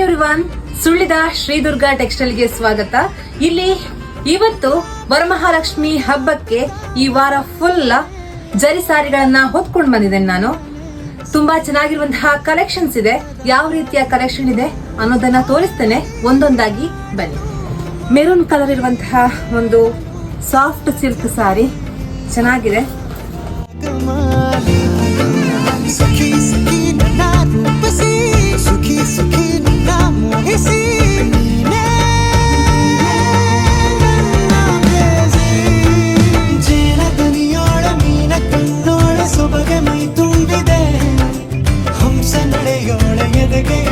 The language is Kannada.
ಎವ್ರಿವನ್ ಸುಳ್ಳಿದ ಶ್ರೀ ದುರ್ಗಾ ಟೆಕ್ಸ್ಟೈಲ್ಗೆ ಸ್ವಾಗತ. ಇಲ್ಲಿ ಇವತ್ತು ವರಮಹಾಲಕ್ಷ್ಮಿ ಹಬ್ಬಕ್ಕೆ ಈ ವಾರ ಫುಲ್ ಜರಿ ಸಾರಿಗಳನ್ನ ಹೊತ್ಕೊಂಡು ಬಂದಿದ್ದೇನೆ ನಾನು. ತುಂಬಾ ಚೆನ್ನಾಗಿರುವಂತಹ ಕಲೆಕ್ಷನ್ಸ್ ಇದೆ. ಯಾವ ರೀತಿಯ ಕಲೆಕ್ಷನ್ ಇದೆ ಅನ್ನೋದನ್ನ ತೋರಿಸ್ತೇನೆ. ಒಂದೊಂದಾಗಿ ಬನ್ನಿ. ಮೆರೂನ್ ಕಲರ್ ಇರುವಂತಹ ಒಂದು ಸಾಫ್ಟ್ ಸಿಲ್ಕ್ ಸಾರಿ. ಚೆನ್ನಾಗಿದೆ. de que